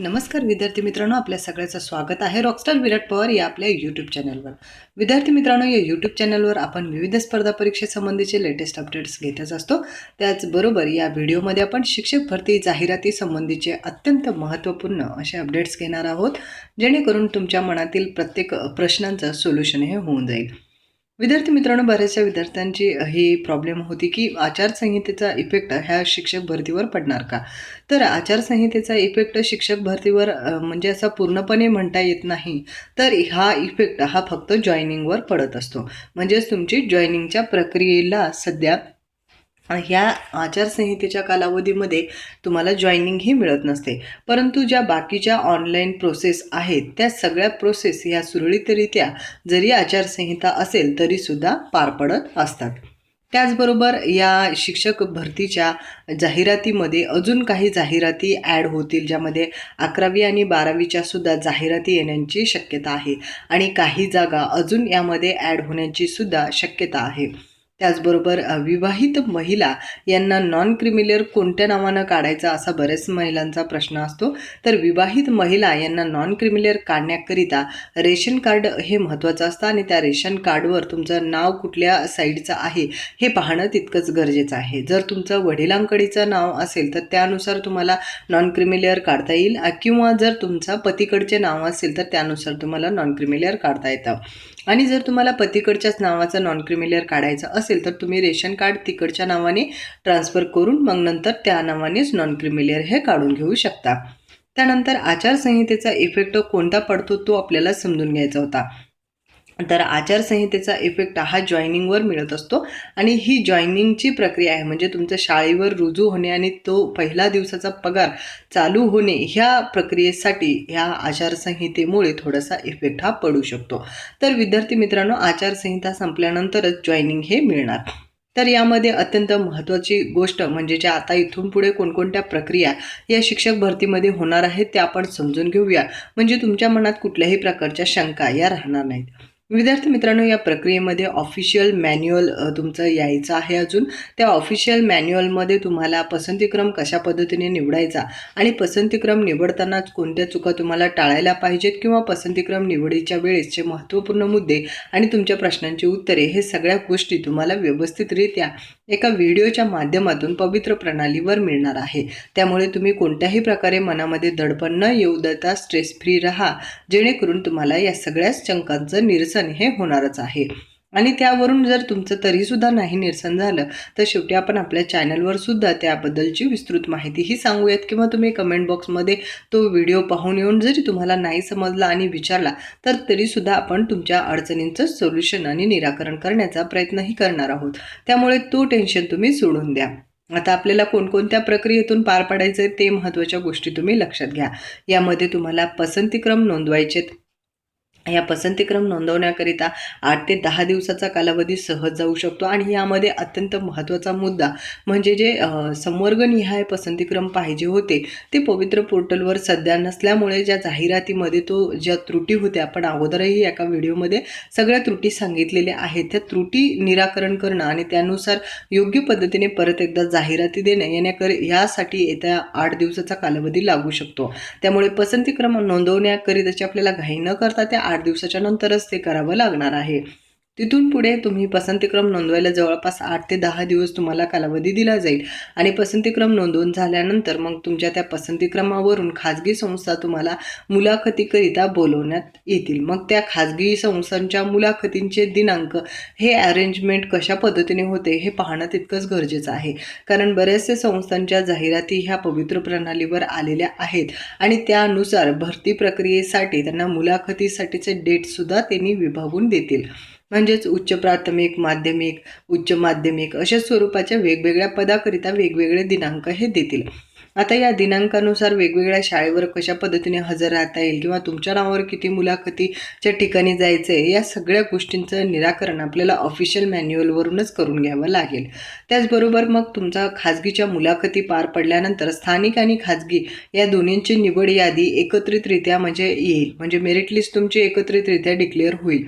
नमस्कार विद्यार्थी मित्रांनो आपल्या सगळ्याचं स्वागत आहे रॉकस्टार विराट पवार या आपल्या यूट्यूब चॅनलवर विद्यार्थी मित्रांनो या यूट्यूब चॅनलवर आपण विविध स्पर्धा परीक्षेसंबंधीचे लेटेस्ट अपडेट्स घेतच असतो. त्याचबरोबर या व्हिडिओमध्ये आपण शिक्षक भरती जाहिराती संबंधीचे अत्यंत महत्त्वपूर्ण असे अपडेट्स घेणार आहोत. जेणेकरून तुमच्या मनातील प्रत्येक प्रश्नांचं सोल्युशन हे होऊन जाईल. विद्यार्थी मित्रांनो बऱ्याचशा विद्यार्थ्यांची ही प्रॉब्लेम होती की आचारसंहितेचा इफेक्ट ह्या शिक्षक भरतीवर पडणार का? तर आचारसंहितेचा इफेक्ट शिक्षक भरतीवर म्हणजे असा पूर्णपणे म्हणता येत नाही. तर हा इफेक्ट हा फक्त जॉईनिंगवर पडत असतो. म्हणजेच तुमची जॉईनिंगच्या प्रक्रियेला सध्या ह्या आचारसंहितेच्या कालावधीमध्ये तुम्हाला जॉईनिंगही मिळत नसते. परंतु ज्या बाकीच्या ऑनलाईन प्रोसेस आहेत त्या सगळ्या प्रोसेस ह्या सुरळीतरित्या जरी आचारसंहिता असेल तरीसुद्धा पार पडत असतात. त्याचबरोबर या शिक्षक भरतीच्या जाहिरातीमध्ये अजून काही जाहिराती ॲड होतील ज्यामध्ये अकरावी आणि बारावीच्या सुद्धा जाहिराती येण्याची शक्यता आहे. आणि काही जागा अजून यामध्ये ॲड होण्याची सुद्धा शक्यता आहे. त्याचबरोबर विवाहित महिला यांना नॉन क्रिमिलेअर कोणत्या नावानं काढायचा असा बऱ्याच महिलांचा प्रश्न असतो. तर विवाहित महिला यांना नॉन क्रिमिलेअर काढण्याकरिता रेशन कार्ड हे महत्त्वाचं असतं आणि त्या रेशन कार्डवर तुमचं नाव कुठल्या साईडचं आहे हे पाहणं तितकंच गरजेचं आहे. जर तुमचं वडिलांकडीचं नाव असेल तर त्यानुसार तुम्हाला नॉन क्रिमिलेअर काढता येईल किंवा जर तुमचा पतीकडचे नाव असेल तर त्यानुसार तुम्हाला नॉन क्रिमिलेअर काढता येतं. आणि जर तुम्हाला पतीकडच्याच नावाचं नॉन क्रिमिलेअर काढायचं असेल तर तुम्ही रेशन कार्ड तिकडच्या नावाने ट्रान्सफर करून मग नंतर त्या नावानेच नॉन क्रिमिलियर हे काढून घेऊ शकता. त्यानंतर आचारसंहितेचा इफेक्ट कोणता पडतो तो आपल्याला समजून घ्यायचा होता. तर आचारसंहितेचा इफेक्ट हा जॉईनिंगवर मिळत असतो. आणि ही जॉईनिंगची प्रक्रिया आहे म्हणजे तुमचं शाळेवर रुजू होणे आणि तो पहिला दिवसाचा पगार चालू होणे ह्या प्रक्रियेसाठी ह्या आचारसंहितेमुळे थोडासा इफेक्ट हा पडू शकतो. तर विद्यार्थी मित्रांनो आचारसंहिता संपल्यानंतरच जॉईनिंग हे मिळणार. तर यामध्ये अत्यंत महत्त्वाची गोष्ट म्हणजे ज्या आता इथून पुढे कोणकोणत्या प्रक्रिया या शिक्षक भरतीमध्ये होणार आहेत त्या आपण समजून घेऊया. म्हणजे तुमच्या मनात कुठल्याही प्रकारच्या शंका या राहणार नाहीत. विद्यार्थी मित्रांनो या प्रक्रियेमध्ये ऑफिशियल मॅन्युअल तुमचं यायचं आहे अजून. त्या ऑफिशियल मॅन्युअलमध्ये तुम्हाला पसंतीक्रम कशा पद्धतीने निवडायचा आणि पसंतीक्रम निवडतानाच कोणत्या चुका तुम्हाला टाळायला पाहिजेत किंवा पसंतीक्रम निवडीच्या वेळेसचे महत्त्वपूर्ण मुद्दे आणि तुमच्या प्रश्नांची उत्तरे हे सगळ्या गोष्टी तुम्हाला व्यवस्थितरित्या एका व्हिडिओच्या माध्यमातून पवित्र प्रणालीवर मिळणार आहे. त्यामुळे तुम्ही कोणत्याही प्रकारे मनामध्ये दडपण न येऊ देता स्ट्रेस फ्री राहा जेणेकरून तुम्हाला या सगळ्याच शंकांचं निरसन हे होणारच आहे. आणि त्यावरून जर तुमचं तरीसुद्धा नाही निरसन झालं तर शेवटी आपण आपल्या चॅनलवर सुद्धा त्याबद्दलची विस्तृत माहितीही सांगूयात किंवा तुम्ही कमेंट बॉक्समध्ये तो व्हिडिओ पाहून येऊन जरी तुम्हाला नाही समजला आणि विचारला तर तरीसुद्धा आपण तुमच्या अडचणींचं सोल्युशन आणि निराकरण करण्याचा प्रयत्नही करणार आहोत. त्यामुळे तो टेन्शन तुम्ही सोडून द्या. आता आपल्याला कोणकोणत्या प्रक्रियेतून पार पाडायचं आहे ते महत्त्वाच्या गोष्टी तुम्ही लक्षात घ्या. यामध्ये तुम्हाला पसंतीक्रम नोंदवायचे या पसंतीक्रम नोंदवण्याकरिता आठ ते दहा दिवसाचा कालावधी सहज जाऊ शकतो. आणि यामध्ये अत्यंत महत्त्वाचा मुद्दा म्हणजे जे संवर्गनिहाय पसंतीक्रम पाहिजे होते ते पवित्र पोर्टलवर सध्या नसल्यामुळे ज्या जाहिरातीमध्ये तो ज्या त्रुटी होत्या आपण अगोदरही एका व्हिडिओमध्ये सगळ्या त्रुटी सांगितलेल्या आहेत. त्या त्रुटी निराकरण करणं आणि त्यानुसार योग्य पद्धतीने परत एकदा जाहिराती देणं येण्याकर यासाठी येत्या आठ दिवसाचा कालावधी लागू शकतो. त्यामुळे पसंतीक्रम नोंदवण्याकरिताची आपल्याला घाई न करता त्या आठ दिवसाच्या नंतरच ते करावं लागणार आहे. तिथून पुढे तुम्ही पसंतीक्रम नोंदवायला जवळपास आठ ते दहा दिवस तुम्हाला कालावधी दिला जाईल. आणि पसंतीक्रम नोंदवून झाल्यानंतर मग तुमच्या त्या पसंतीक्रमावरून खाजगी संस्था तुम्हाला मुलाखतीकरिता बोलवण्यात येतील. मग त्या खाजगी संस्थांच्या मुलाखतींचे दिनांक हे अरेंजमेंट कशा पद्धतीने होते हे पाहणं तितकंच गरजेचं आहे. कारण बऱ्याचशा संस्थांच्या जाहिराती ह्या पवित्र प्रणालीवर आलेल्या आहेत आणि त्यानुसार भरती प्रक्रियेसाठी त्यांना मुलाखतीसाठीचे डेटसुद्धा त्यांनी विभागून देतील. म्हणजेच उच्च प्राथमिक माध्यमिक उच्च माध्यमिक अशा स्वरूपाच्या वेगवेगळ्या पदाकरिता वेगवेगळे दिनांक हे देतील. आता या दिनांकानुसार वेगवेगळ्या शाळेवर कशा पद्धतीने हजर राहता येईल किंवा तुमच्या नावावर किती मुलाखतीच्या ठिकाणी जायचं आहे या सगळ्या गोष्टींचं निराकरण आपल्याला ऑफिशियल मॅन्युअलवरूनच करून घ्यावं लागेल. त्याचबरोबर मग तुमचा खाजगीच्या मुलाखती पार पडल्यानंतर स्थानिक आणि खाजगी या दोन्हींची निवड यादी एकत्रितरित्या म्हणजे येईल. म्हणजे मेरिट लिस्ट तुमची एकत्रितरित्या डिक्लेअर होईल.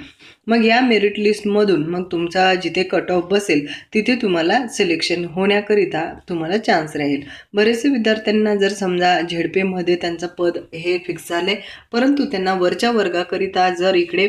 मग या मेरिट लिस्टमधून मग तुमचा जिथे कट ऑफ बसेल तिथे तुम्हाला सिलेक्शन होण्याकरिता तुम्हाला चान्स राहील. बरेचसे विद्यार्थ्यांना जर समजा झेडपेमध्ये त्यांचं पद हे फिक्स झाले परंतु त्यांना वरच्या वर्गाकरिता जर इकडे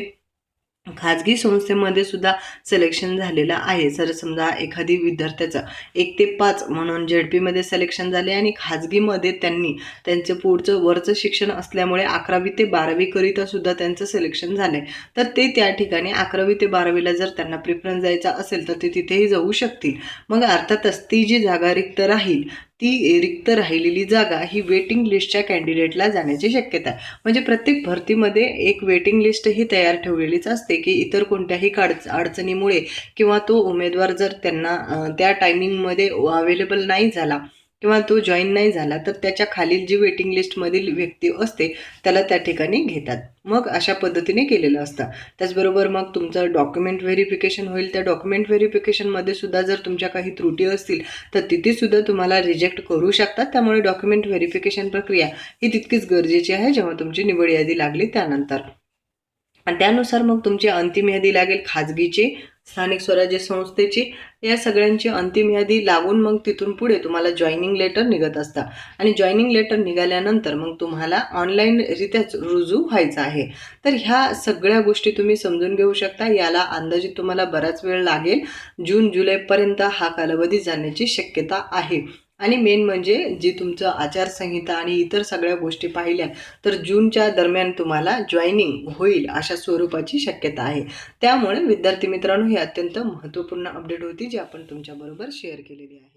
खाजगी संस्थेमध्ये सुद्धा सिलेक्शन झालेलं आहे. जर समजा एखादी विद्यार्थ्याचं एक ते पाच म्हणून झेडपीमध्ये सिलेक्शन झाले आणि खाजगीमध्ये त्यांनी त्यांचं पुढचं वरचं शिक्षण असल्यामुळे अकरावी ते बारावीकरिता सुद्धा त्यांचं सिलेक्शन झालं आहे तर ते त्या ठिकाणी अकरावी ते बारावीला जर त्यांना प्रिफरन्स द्यायचा असेल तर ते तिथेही जाऊ शकतील. मग अर्थातच ती जी जागा रिक्त राहील ती रिक्त राहिलेली जागा ही वेटिंग लिस्टच्या कॅन्डिडेटला जाण्याची शक्यता आहे. म्हणजे प्रत्येक भरतीमध्ये एक वेटिंग लिस्ट ही तयार ठेवलेलीच असते की इतर कोणत्याही काड अडचणीमुळे किंवा तो उमेदवार जर त्यांना त्या टायमिंगमध्ये अवेलेबल नाही झाला किंवा तो जॉईन नाही झाला तर त्याच्या खालील जी वेटिंग लिस्टमधील व्यक्ती असते त्याला त्या ठिकाणी घेतात. मग अशा पद्धतीने केलेलं असतं. त्याचबरोबर मग तुमचं डॉक्युमेंट व्हेरिफिकेशन होईल. त्या डॉक्युमेंट व्हेरिफिकेशनमध्ये सुद्धा जर तुमच्या काही त्रुटी असतील तर तिथेसुद्धा तुम्हाला रिजेक्ट करू शकतात. त्यामुळे डॉक्युमेंट व्हेरिफिकेशन प्रक्रिया ही तितकीच गरजेची आहे जेव्हा तुमची निवड यादी लागली त्यानंतर. आणि त्यानुसार मग तुमची अंतिम यादी लागेल खाजगीची. स्थानिक स्वराज्य संस्थेची या सगळ्यांची अंतिम यादी लागून मग तिथून पुढे तुम्हाला जॉईनिंग लेटर निघत असतं आणि जॉईनिंग लेटर निघाल्यानंतर मग तुम्हाला ऑनलाईनरित्याच रुजू व्हायचं आहे. तर ह्या सगळ्या गोष्टी तुम्ही समजून घेऊ शकता. याला अंदाजित तुम्हाला बराच वेळ लागेल. जून जुलैपर्यंत हा कालावधी जाण्याची शक्यता आहे. आणि मेन म्हणजे जी तुमचं आचारसंहिता आणि इतर सगळ्या गोष्टी पाहिल्या तर जूनच्या दरम्यान तुम्हाला जॉईनिंग होईल अशा स्वरूपाची शक्यता आहे. त्यामुळे विद्यार्थी मित्रांनो ही अत्यंत महत्त्वपूर्ण अपडेट होती जी आपण तुमच्याबरोबर शेअर केलेली आहे.